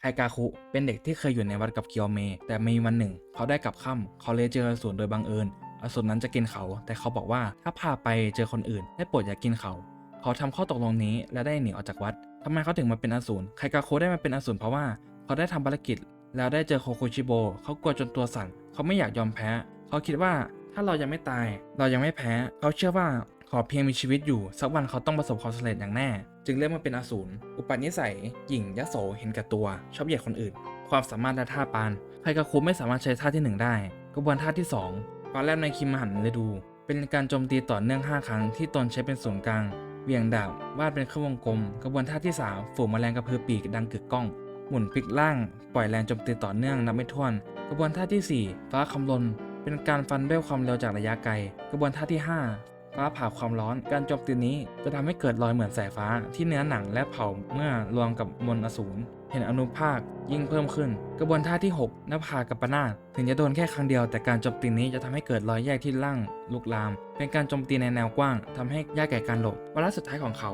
ไคกาคุเป็นเด็กที่เคยอยู่ในวัดกับเกียวเม แต่มีวันหนึ่ง เขาได้กลับค่ำเขาเลยเจออสูรโดยบังเอิญอสูรนั้นจะกินเขา แต่เขาบอกว่าถ้าพาไปเจอคนอื่นได้โปรดอย่ากกินเขา เขาทำข้อตกลงนี้และได้หนีออกจากวัดทำไมเขาถึงมาเป็นอสูรไคกาคุได้มาเป็นอสูรเพราะว่าเขาได้ทำภารกิจ แล้วได้เจอโคโคชิโบเขากลัวจนตัวสั่นเขาไม่อยากยอมแพ้ เขาคิดว่าถ้าเรายังไม่ตาย เรายังไม่แพ้ เขาเชื่อว่า ขอเพียงมีชีวิตอยู่ สักวันเขาต้องประสบความสำเร็จอย่างแน่ จึงเลือกมาเป็นอสูรอุปนิสัย หยิ่งยโสเห็นแก่ตัว ชอบเหยียดคนอื่น ความสามารถและท่าปานไคกาคุไม่สามารถใช้ท่าที่หนึ่งได้ กระบวนท่าที่สองปาแลบในคิมมหันฤดู เป็นการโจมตีต่อเนื่อง 5 ครั้งที่ตนใช้เป็นศูนย์กลางเวียงดาบวาดเป็นเครื่องวงกลม กระบวนท่าที่ 3 ฝูงแมลงกระพือปีกดังกึกก้อง หมุนพลิกล่าง ปล่อยแรงโจมตีต่อเนื่องนับไม่ถ้วน กระบวนท่าทีสี่ 4 ฟ้าคำลนเป็นการฟันด้วยความเร็วจากระยะไกล กระบวนท่าที่ 5 ฟ้าผ่าความร้อน การโจมตีนี้จะทำให้เกิดรอยเหมือนสายฟ้าที่เนื้อหนังและเผาเมื่อรวมกับมนต์อสูรเห็นอนุภาคยิ่งเพิ่มขึ้น กระบวนท่าที่ 6นภาผากกับปนาถึงจะโดนแค่ครั้งเดียว แต่การโจมตีนี้จะทำให้เกิดรอยแยกที่ล่างลุกลาม เป็นการโจมตีในแนวกว้างทำให้ยากแก่การหลบวาระสุดท้ายของเขา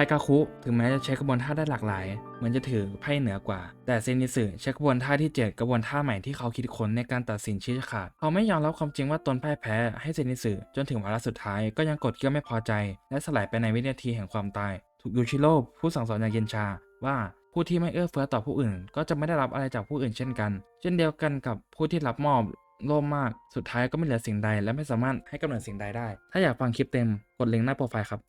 ไคกาคุถึงแม้จะใช้กระบวนท่าได้หลากหลาย เหมือนจะถือไพ่เหนือกว่า แต่เซนิสึใช้กระบวนท่าที่ 7 กระบวนท่าใหม่ที่เขาคิดค้นในการตัดสินชี้ขาด เขาไม่ยอมรับความจริงว่าตนพ่ายแพ้ให้เซนิสึจนถึงวาระสุดท้ายก็ยังกดเกลี้ยวไม่พอใจ และสลายไปในวินาทีแห่งความตาย ถูกยูชิโร่ผู้สั่งสอนอย่างเย็นชาว่าผู้ที่ไม่เอื้อเฟื้อต่อผู้อื่น ก็จะไม่ได้รับอะไรจากผู้อื่นเช่นกัน เช่นเดียวกันกับผู้ที่รับมอบโลภมาก สุดท้ายก็ไม่เหลือสิ่งใด และไม่สามารถให้กำเนิดสิ่งใดได้ ถ้าอยากฟังคลิปเต็ม กดลิงก์หน้าโปรไฟล์ครับ